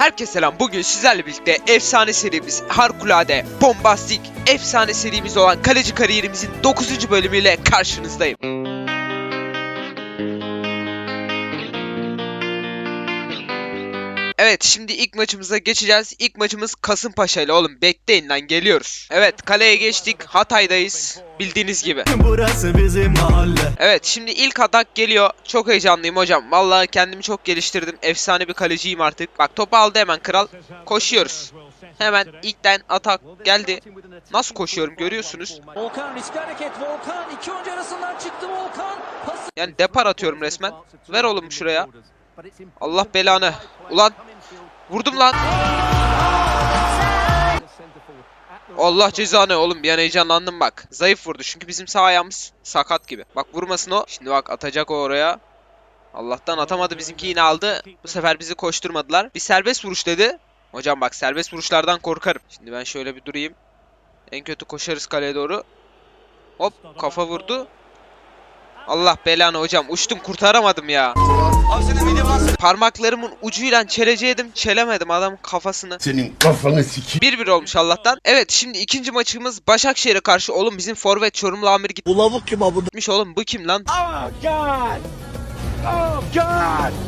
Herkese selam. Bugün sizlerle birlikte efsane serimiz harikulade, bombastik, efsane serimiz olan kaleci kariyerimizin 9. bölümüyle karşınızdayım. Evet şimdi ilk maçımıza geçeceğiz. İlk maçımız Kasımpaşa ile oğlum bekleyin lan geliyoruz. Evet kaleye geçtik Hatay'dayız bildiğiniz gibi. Burası bizim mahalle. Evet şimdi ilk atak geliyor. Çok heyecanlıyım hocam. Vallahi kendimi çok geliştirdim. Efsane bir kaleciyim artık. Bak topu aldı hemen kral. Koşuyoruz. Hemen ilkten atak geldi. Nasıl koşuyorum görüyorsunuz. Volkan riskli hareket. Volkan iki oyuncu arasından çıktı Volkan. Yani depar atıyorum resmen. Ver oğlum şuraya. Allah belanı. Ulan vurdum lan. Allah cezanı oğlum bir an heyecanlandım bak. Zayıf vurdu çünkü bizim sağ ayağımız sakat gibi. Bak vurmasın o. Şimdi bak atacak o oraya. Allah'tan atamadı bizimki yine aldı. Bu sefer bizi koşturmadılar. Bir serbest vuruş dedi. Hocam bak serbest vuruşlardan korkarım. Şimdi ben şöyle bir durayım. En kötü koşarız kaleye doğru. Hop kafa vurdu. Allah belanı hocam uçtum kurtaramadım ya. Parmaklarımın ucuyla çeleceğim çelemedim adam kafasını. Senin kafanı sikeyim. 1-1 olmuş Allah'tan. Evet şimdi ikinci maçımız Başakşehir'e karşı. Oğlum bizim forvet Çorumlu Amir Bu lavuk kim abi? gitmiş oğlum. Bu kim lan?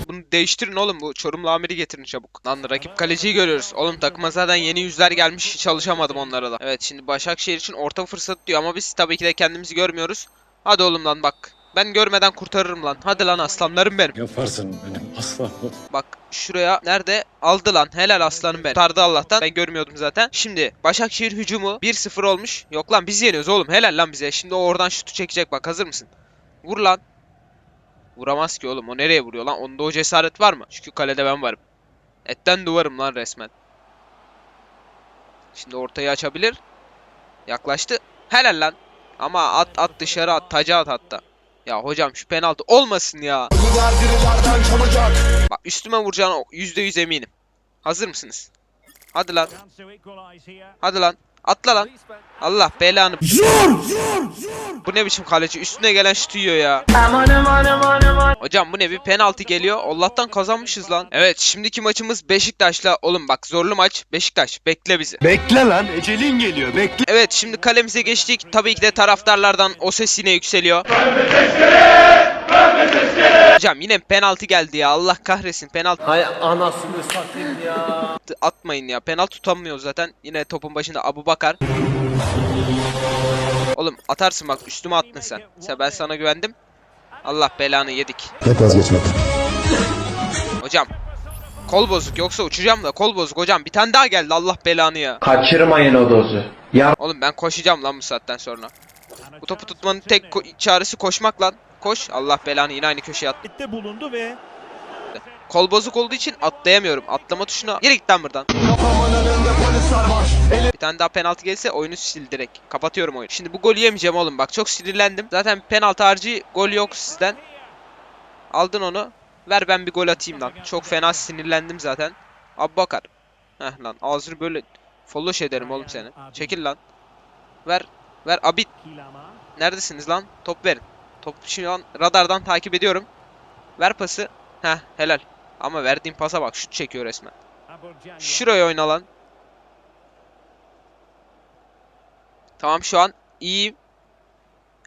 Bunu değiştirin oğlum bu Çorumlu Amir'i getirin çabuk. Lan rakip kaleciyi görüyoruz. Oğlum takıma zaten yeni yüzler gelmiş. Hiç alışamadım onlara da. Evet şimdi Başakşehir için orta fırsat diyor ama biz tabii ki de kendimizi görmüyoruz. Hadi oğlum lan bak. Ben görmeden kurtarırım lan. Hadi lan aslanlarım benim. Yaparsın benim aslanım. Bak şuraya nerede? Aldı lan. Helal aslanım ben. Kurtardı Allah'tan. Ben görmüyordum zaten. Şimdi Başakşehir hücumu 1-0 olmuş. Yok lan biz yeniyoruz oğlum. Helal lan bize. Şimdi o oradan şutu çekecek bak. Hazır mısın? Vur lan. Vuramaz ki oğlum. O nereye vuruyor lan? Onda o cesaret var mı? Çünkü kalede ben varım. Etten duvarım lan resmen. Şimdi ortayı açabilir. Yaklaştı. Helal lan. Ama at at dışarı at. Taca at hatta. Ya hocam şu penaltı olmasın ya. Bak üstüme vuracağına %100 eminim. Hazır mısınız? Hadi lan. Hadi lan. Atla lan. Allah belanı. Bu ne biçim kaleci? Üstüne gelen şutu yiyor ya. Hocam bu ne bir penaltı geliyor. Allah'tan kazanmışız lan. Evet şimdiki maçımız Beşiktaş'la. Oğlum bak zorlu maç. Beşiktaş bekle bizi. Bekle lan ecelin geliyor bekle. Evet şimdi kalemize geçtik. Tabii ki de taraftarlardan o ses yine yükseliyor. Hocam yine penaltı geldi ya. Allah kahretsin. Penaltı Hay anasını satayım ya. atmayın ya. Penaltı tutamıyor zaten. Yine topun başında Abu Bakar. Oğlum atarsın bak üstüme attın sen. Sen ben sana güvendim. Allah belanı yedik. Hep vazgeçmek. Hocam. Kol bozuk yoksa uçacağım da kol bozuk hocam. Bir tane daha geldi Allah belanı ya. Kaçırmayın o dozu. Ya Oğlum ben koşacağım lan bu saatten sonra. Bu topu tutmanın tek ko- çaresi koşmak lan. Koş. Allah belanı yine aynı köşeye attı. Bitti bulundu ve Kol bozuk olduğu için atlayamıyorum. Atlama tuşuna. Yere git lan buradan. Bir tane daha penaltı gelirse oyunu sil direkt. Kapatıyorum oyunu. Şimdi bu golü yemeyeceğim oğlum. Bak çok sinirlendim. Zaten penaltı harcı gol yok sizden. Aldın onu. Ver ben bir gol atayım lan. Çok fena sinirlendim zaten. Abi bakar. Heh lan ağzını böyle follow ederim oğlum seni. Çekil lan. Ver. Ver abi. Neredesiniz lan? Top verin. Top şu an radardan takip ediyorum. Ver pası. Heh helal. Ama verdiğim pasa bak şut çekiyor resmen. Şuraya oyna lan. Tamam şu an iyiyim.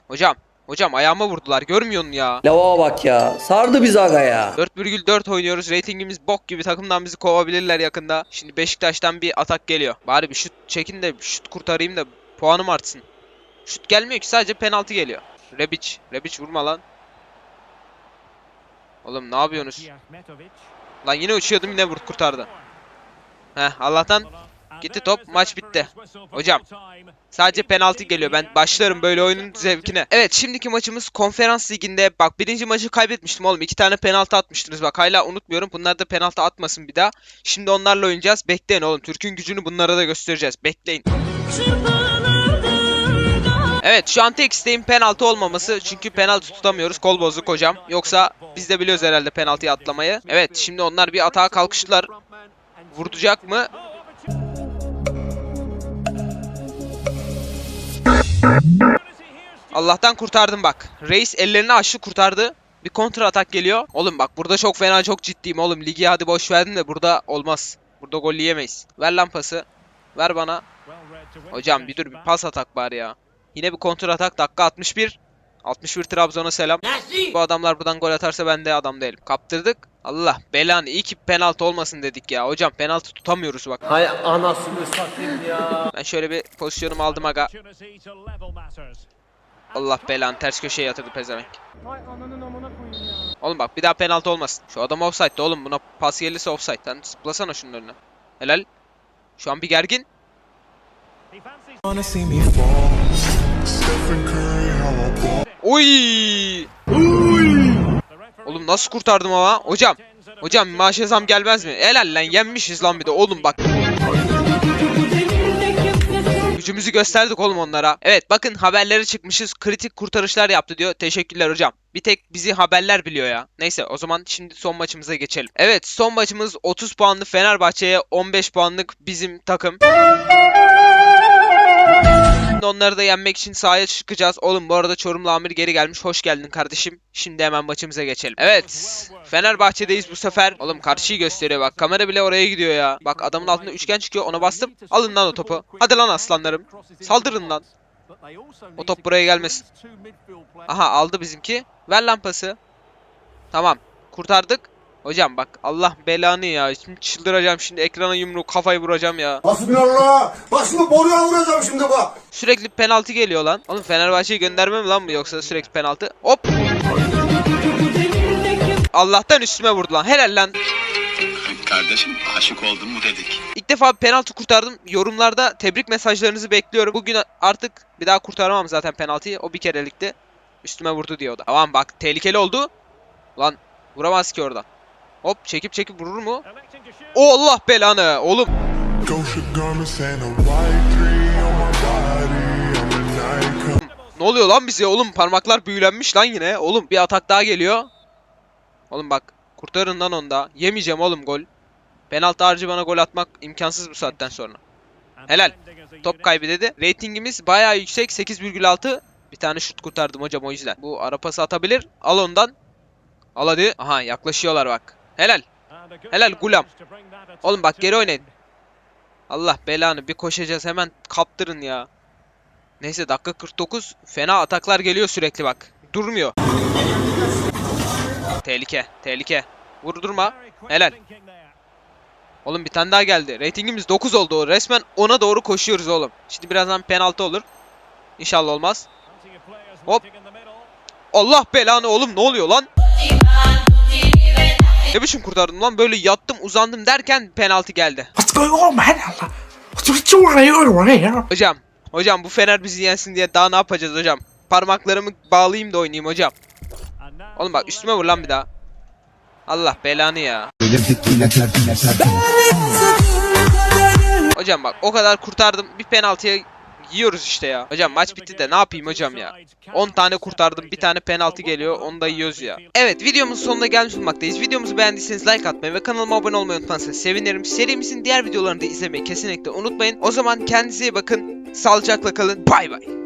Hocam. Hocam ayağıma vurdular. Görmüyor musun ya? lava bak ya. Sardı biz aga ya. 4,4 oynuyoruz. Ratingimiz bok gibi. Takımdan bizi kovabilirler yakında. Şimdi Beşiktaş'tan bir atak geliyor. Bari bir şut çekin de bir şut kurtarayım da puanım artsın. Şut gelmiyor ki sadece penaltı geliyor. Rebic. Rebic vurma lan. Oğlum ne yapıyorsunuz? Lan yine uçuyordum yine vur kurtardı. Heh Allah'tan gitti top maç bitti. Hocam sadece penaltı geliyor ben başlarım böyle oyunun zevkine. Evet şimdiki maçımız konferans liginde bak birinci maçı kaybetmiştim oğlum iki tane penaltı atmıştınız bak hala unutmuyorum bunlar da penaltı atmasın bir daha. Şimdi onlarla oynayacağız bekleyin oğlum Türk'ün gücünü bunlara da göstereceğiz bekleyin. Evet şu an tek isteğim penaltı olmaması. Çünkü penaltı tutamıyoruz. Kol bozuk hocam. Yoksa biz de biliyoruz herhalde penaltıyı atlamayı. Evet şimdi onlar bir atağa kalkıştılar. Vuracak mı? Allah'tan kurtardım bak. Reis ellerini açtı kurtardı. Bir kontra atak geliyor. Oğlum bak burada çok fena çok ciddiyim oğlum. Ligi hadi boş verdim de burada olmaz. Burada gol yiyemeyiz. Ver lan pası. Ver bana. Hocam bir dur bir pas atak bari ya. Yine bir kontrol atak dakika 61. 61 Trabzon'a selam. Bu adamlar buradan gol atarsa ben de adam değilim. Kaptırdık. Allah belanı iyi ki penaltı olmasın dedik ya. Hocam penaltı tutamıyoruz bak. Hay anasını satayım ya. Ben şöyle bir pozisyonumu aldım aga. Allah belanı ters köşeye yatırdı pezevenk. Oğlum bak bir daha penaltı olmasın. Şu adam offside'de oğlum buna pas gelirse offside. Sen zıplasana şunun önüne. Helal. Şu an bir gergin. Oy! Oğlum nasıl kurtardım ama? Hocam. Hocam maaşa zam gelmez mi? Helal lan yenmişiz lan bir de oğlum bak. Gücümüzü gösterdik oğlum onlara. Evet bakın haberlere çıkmışız. Kritik kurtarışlar yaptı diyor. Teşekkürler hocam. Bir tek bizi haberler biliyor ya. Neyse o zaman şimdi son maçımıza geçelim. Evet son maçımız 30 puanlı Fenerbahçe'ye 15 puanlık bizim takım. Şimdi onları da yenmek için sahaya çıkacağız. Oğlum bu arada Çorumlu Amir geri gelmiş. Hoş geldin kardeşim. Şimdi hemen maçımıza geçelim. Evet. Fenerbahçe'deyiz bu sefer. Oğlum karşıyı gösteriyor bak. Kamera bile oraya gidiyor ya. Bak adamın altında üçgen çıkıyor. Ona bastım. Alın lan o topu. Hadi lan aslanlarım. Saldırın lan. O top buraya gelmesin. Aha aldı bizimki. Ver lan pası. Tamam. Kurtardık. Hocam bak Allah belanı ya. Şimdi çıldıracağım şimdi ekrana yumruk kafayı vuracağım ya. Hasbinallah. Bak şimdi boruya vuracağım şimdi bak. Sürekli penaltı geliyor lan. Oğlum Fenerbahçe'yi gönderme mi lan bu yoksa sürekli penaltı? Hop. Allah'tan üstüme vurdu lan. Helal lan. Kardeşim aşık oldun mu dedik. İlk defa penaltı kurtardım. Yorumlarda tebrik mesajlarınızı bekliyorum. Bugün artık bir daha kurtaramam zaten penaltıyı. O bir kerelikti. Üstüme vurdu diyor o da. Tamam bak tehlikeli oldu. Lan vuramaz ki oradan. Hop çekip çekip vurur mu? O Allah belanı oğlum. Ne oluyor lan bize oğlum parmaklar büyülenmiş lan yine. Oğlum bir atak daha geliyor. Oğlum bak kurtarın lan onu da. Yemeyeceğim oğlum gol. Penaltı harcı bana gol atmak imkansız bu saatten sonra. Helal. Top kaybı dedi. Ratingimiz bayağı yüksek 8,6. Bir tane şut kurtardım hocam o yüzden. Bu ara pası atabilir. Al ondan. Al hadi. Aha yaklaşıyorlar bak. Helal. Helal Gulam. Oğlum bak geri oynayın. Allah belanı bir koşacağız hemen kaptırın ya. Neyse dakika 49. Fena ataklar geliyor sürekli bak. Durmuyor. Tehlike. Tehlike. Vurdurma. Helal. Oğlum bir tane daha geldi. Ratingimiz 9 oldu. Resmen ona doğru koşuyoruz oğlum. Şimdi birazdan penaltı olur. İnşallah olmaz. Hop. Allah belanı oğlum ne oluyor lan? Ne biçim kurtardım lan? Böyle yattım uzandım derken penaltı geldi. What's going on, man? What's going on? Hocam. Hocam bu Fener bizi yensin diye daha ne yapacağız hocam? Parmaklarımı bağlayayım da oynayayım hocam. Oğlum bak üstüme vur lan bir daha. Allah belanı ya. Hocam bak o kadar kurtardım. Bir penaltıya yiyoruz işte ya. Hocam maç bitti de ne yapayım hocam ya. 10 tane kurtardım. Bir tane penaltı geliyor. Onu da yiyoruz ya. Evet videomuzun sonuna gelmiş bulunmaktayız. Videomuzu beğendiyseniz like atmayı ve kanalıma abone olmayı unutmazsanız sevinirim. Serimizin diğer videolarını da izlemeyi kesinlikle unutmayın. O zaman kendinize iyi bakın. Sağlıcakla kalın. Bay bay.